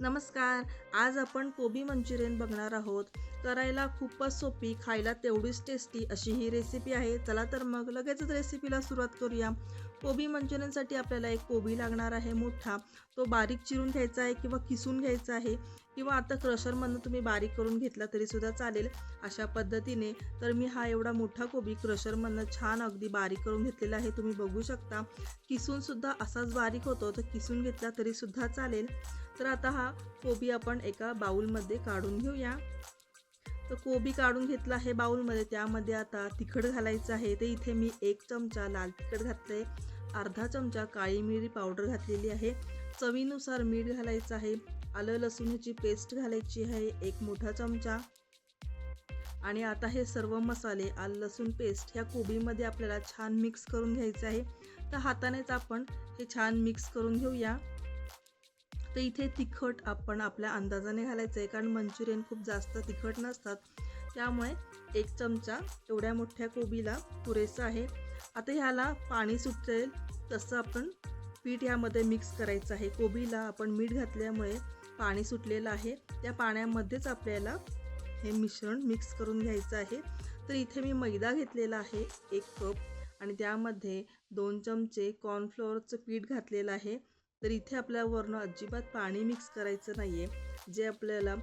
नमस्कार आज आपण कोबी मंचुरियन बघणार आहोत. करायला खूपच सोपी खायला तेवढीच टेस्टी अशी ही रेसिपी आहे. चला तर मग लगेचच रेसिपीला सुरुवात करूया. कोबी मंचुरियनसाठी आपल्याला एक कोबी लागणार आहे मोठा. तो बारीक चिरून घ्यायचा आहे किंवा किसून घ्यायचा आहे. किंवा आता क्रशरमधनं तुम्ही बारीक करून घेतला तरीसुद्धा चालेल. अशा पद्धतीने तर मी हा एवढा मोठा कोबी क्रशरमधनं छान अगदी बारीक करून घेतलेला आहे. तुम्ही बघू शकता. किसूनसुद्धा असाच बारीक होतो तर किसून घेतला तरीसुद्धा चालेल. तर आता हा कोबी आपण एका बाउलमध्ये काढून घेऊया. तर कोबी काढून घेतला आहे बाउलमध्ये त्यामध्ये आता तिखट घालायचं आहे. ते इथे मी एक चमचा लाल तिखट घातलं आहे अर्धा चमचा काळी मिरी पावडर घातलेली आहे. चवीनुसार मीठ घालायचं आहे. आलं लसूणची पेस्ट घालायची आहे एक मोठा चमचा. आणि आता हे सर्व मसाले आलं लसूण पेस्ट ह्या कोबीमध्ये आपल्याला छान मिक्स करून घ्यायचं आहे. तर हातानेच आपण हे छान मिक्स करून घेऊया. तर इथे तिखट आपण आपल्या अंदाजाने घालायचं आहे कारण मंचुरियन खूप जास्त तिखट नसतात. त्यामुळे एक चमचा एवढ्या मोठ्या कोबीला पुरेसं आहे. आता ह्याला पाणी सुटेल तसं आपण पीठ ह्यामध्ये मिक्स करायचं आहे. कोबीला आपण मीठ घातल्यामुळे पाणी सुटलेलं आहे. त्या पाण्यामध्येच आपल्याला हे मिश्रण मिक्स करून घ्यायचं आहे. तर इथे मी मैदा घेतलेला आहे एक कप. आणि त्यामध्ये दोन चमचे कॉर्नफ्लोअरचं पीठ घातलेलं आहे. तर इथे आपल्या वरनं अजिबात पाणी मिक्स करायचं नाही आहे जे आपल्याला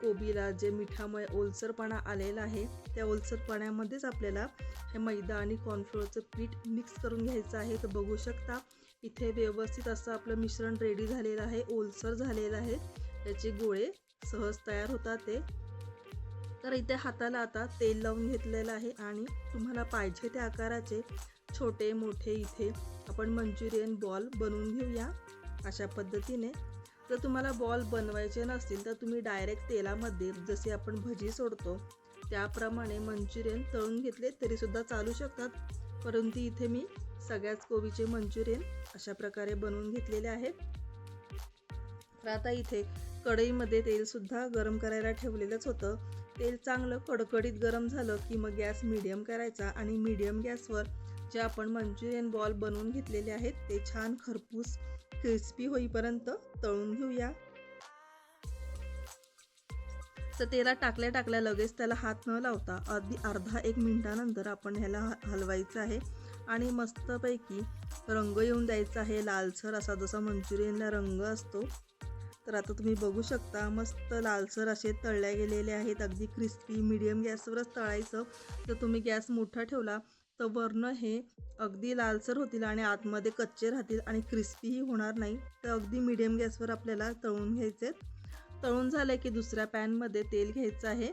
कोबीला जे मिठामुळे ओलसरपणा आलेला आहे त्या ओलसरपणामध्येच आपल्याला हे मैदा आणि कॉर्नफ्लोअरचं पीठ मिक्स करून घ्यायचं आहे. तर बघू शकता इथे व्यवस्थित असं आपलं मिश्रण रेडी झालेलं आहे ओलसर झालेलं आहे. त्याचे गोळे सहज तयार होतात ते. तर इथे हाताला आता तेल लावून घेतलेलं आहे आणि तुम्हाला पाहिजे त्या आकाराचे छोटे मोठे इथे आपण मंचुरियन बॉल बनवून घेऊया अशा पद्धतीने. जर तुम्हाला बॉल बनवायचे नसतील तर तुम्ही डायरेक्ट तेलामध्ये जसे आपण भजी सोडतो त्याप्रमाणे मंचुरियन तळून घेतले तरीसुद्धा चालू शकतात. परंतु इथे मी सगळ्याच कोबीचे मंचुरियन अशा प्रकारे बनवून घेतलेले आहेत. तर आता इथे कढईमध्ये तेलसुद्धा गरम करायला ठेवलेलंच होतं. तेल चांगलं कडकडीत गरम झालं की मग गॅस मिडियम करायचा आणि मीडियम गॅसवर जे आपण मंचुरियन बॉल बनवून घेतलेले आहेत ते छान खरपूस क्रिस्पी होईपर्यंत तळून घेऊया. तर तेला टाकल्या टाकल्या लगेच त्याला हात न लावता अगदी अर्धा एक मिनिटानंतर आपण ह्याला ह- हलवायचं आहे. आणि मस्तपैकी रंग येऊन द्यायचा आहे. लालसर असा जसा मंचुरियनला रंग असतो. तर आता तुम्ही बघू शकता मस्त लालसर असे तळल्या गेलेले आहेत. अगदी क्रिस्पी मिडियम गॅसवरच तळायचं. तर तुम्ही गॅस मोठा ठेवला तर वर्ण हे अगदी लालसर होतील आणि आतमध्ये कच्चे राहतील आणि क्रिस्पीही होणार नाही. तर अगदी मिडियम गॅसवर आपल्याला तळून घ्यायचे तळून झालं की दुसऱ्या पॅनमध्ये तेल घ्यायचं आहे.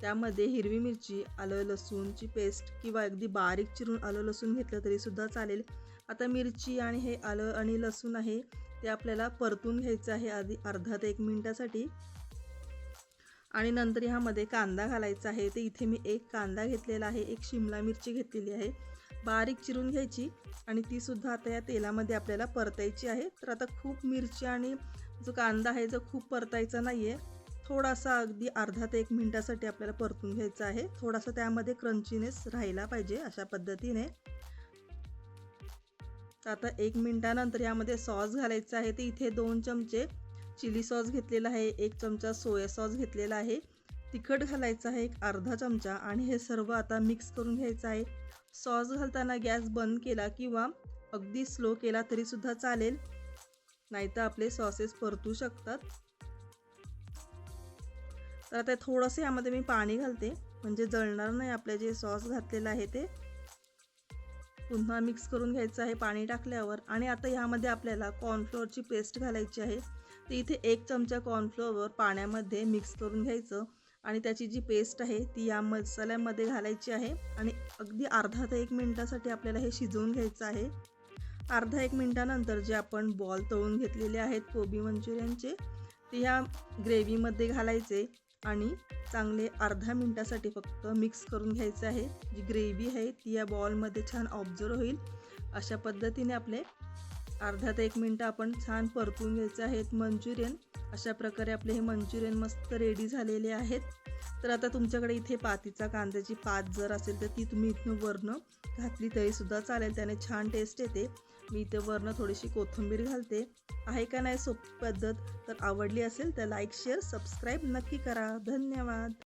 त्यामध्ये हिरवी मिरची आलं लसूणची पेस्ट किंवा अगदी बारीक चिरून आलं लसूण घेतलं तरीसुद्धा चालेल. आता मिरची आणि हे आलं आणि लसूण आहे ते आपल्याला परतून घ्यायचं आहे आधी अर्धा ते एक मिनटासाठी. आणि नंतर ह्यामध्ये कांदा घालायचा आहे ते इथे मी एक कांदा घेतलेला आहे एक शिमला मिरची घेतलेली आहे. बारीक चिरून घ्यायची आणि ती सुद्धा आता या तेलामध्ये आपल्याला परतायची आहे. तर आता खूप मिरची आणि जो कांदा आहे जो खूप परतायचा नाही आहे थोडासा अगदी अर्धा ते एक मिनिटासाठी आपल्याला परतून घ्यायचा आहे. थोडासा त्यामध्ये क्रंचीनेस राहिला पाहिजे अशा पद्धतीने. आता एक मिनिटानंतर यामध्ये सॉस घालायचा आहे. ते इथे दोन चमचे चिली सॉस घेतलेला आहे. एक चमचा सोया सॉस घेतलेला आहे. तिखट घालायचं आहे एक अर्धा चमचा आणि हे सर्व आता मिक्स करून घ्यायचं आहे. सॉस घालताना गॅस बंद केला किंवा अगदी स्लो केला तरीसुद्धा चालेल. नाहीतर आपले सॉसेस परतू शकतात. तर आता थोडंसं यामध्ये मी पाणी घालते. म्हणजे जळणार नाही आपल्या जे सॉस घातलेलं आहे ते. पुन्हा मिक्स करून घ्यायचं आहे पाणी टाकल्यावर. आणि आता ह्यामध्ये आपल्याला कॉर्नफ्लोअरची पेस्ट घालायची आहे. तर इथे एक चमचा कॉर्नफ्लोअर पाण्यामध्ये मिक्स करून घ्यायचं. आणि त्याची जी पेस्ट आहे ती या मसाल्यामध्ये घालायची आहे. आणि अगदी अर्धा ते एक मिनटासाठी आपल्याला हे शिजवून घ्यायचं आहे. अर्धा एक मिनटानंतर जे आपण बॉल तळून घेतलेले आहेत कोबी मंचुरियनचे ते ह्या ग्रेव्हीमध्ये घालायचे. आणि चांगले अर्धा मिनटासाठी फक्त मिक्स करून घ्यायचं आहे. जी ग्रेव्ही आहे ती या बॉलमध्ये छान ऑब्झर्व होईल. अशा पद्धतीने आपले अर्धा ते एक मिनटं आपण छान परतून घ्यायचं आहेत. मंचुरियन अशा प्रकारे आपले हे मंचुरियन मस्त रेडी झालेले आहेत. तर आता तुमच्याकडे इथे पातीचा कांद्याची पात जर असेल तर ती तुम्ही इथनं वरनं घातली तरीसुद्धा चालेल. त्याने छान टेस्ट येते. मी इथे वरनं थोडीशी कोथिंबीर घालते. आहे का नाही सोपी पद्धत? तर आवडली असेल तर लाईक शेअर सबस्क्राईब नक्की करा. धन्यवाद.